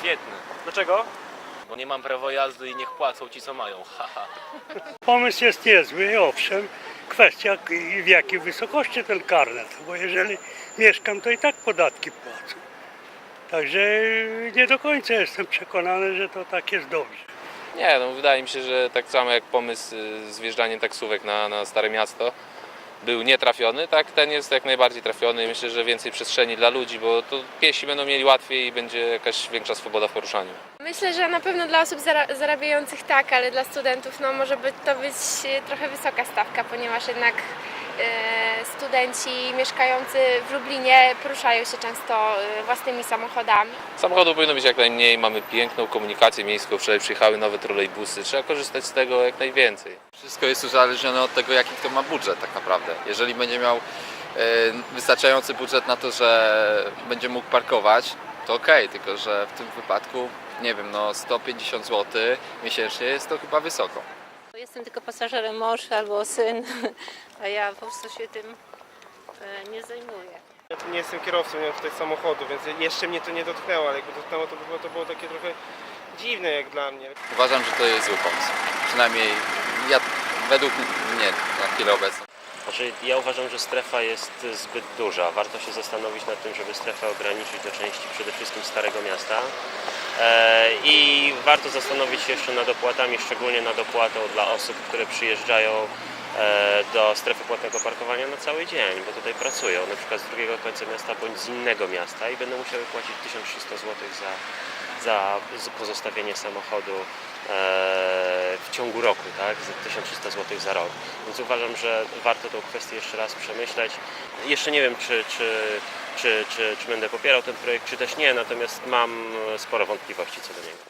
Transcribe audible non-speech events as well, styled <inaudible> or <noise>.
Świetny, Dlaczego? bo nie mam prawa jazdy i niech płacą ci co mają. Haha. Pomysł jest niezły, owszem. Kwestia w jakiej wysokości ten karnet, bo jeżeli mieszkam, to i tak podatki płacę. Także nie do końca jestem przekonany, że to tak jest dobrze. Nie, no wydaje mi się, że tak samo jak pomysł y, z wjeżdżaniem taksówek na, na Stare Miasto był nietrafiony, tak ten jest jak najbardziej trafiony myślę, że więcej przestrzeni dla ludzi, bo to piesi będą mieli łatwiej i będzie jakaś większa swoboda w poruszaniu. Myślę, że na pewno dla osób zara- zarabiających tak, ale dla studentów no, może by to być e, trochę wysoka stawka, ponieważ jednak e, studenci mieszkający w Lublinie poruszają się często e, własnymi samochodami. Samochodów powinno być jak najmniej, mamy piękną komunikację miejską, wczoraj przyjechały nowe trolejbusy, trzeba korzystać z tego jak najwięcej. Wszystko jest uzależnione od tego, jaki kto ma budżet tak naprawdę. Jeżeli będzie miał e, wystarczający budżet na to, że będzie mógł parkować, to okej, tylko że w tym wypadku, nie wiem, no 150 zł miesięcznie jest to chyba wysoko. Jestem tylko pasażerem mąż albo syn, <laughs> a ja po prostu się tym nie zajmuję. Ja tu nie jestem kierowcą, nie mam tutaj samochodu, więc jeszcze mnie to nie dotknęło, ale jakby dotknęło, to by było, to było takie trochę dziwne jak dla mnie. Uważam, że to jest zły pomysł. Przynajmniej ja, według mnie na chwilę obecną. Znaczy, ja uważam, że strefa jest zbyt duża. Warto się zastanowić nad tym, żeby strefę ograniczyć do części przede wszystkim Starego Miasta. E, I warto zastanowić się jeszcze nad opłatami, szczególnie nad opłatą dla osób, które przyjeżdżają e, do strefy płatnego parkowania na cały dzień, bo tutaj pracują, na przykład z drugiego końca miasta bądź z innego miasta i będą musiały płacić 1300 zł za, za pozostawienie samochodu e, w ciągu roku, tak, za 1300 zł za rok. Więc uważam, że warto tą kwestię jeszcze raz przemyśleć. Jeszcze nie wiem, czy, czy, czy, czy, czy będę popierał ten projekt, czy też nie, natomiast mam e, sporo wątpliwości co do niego.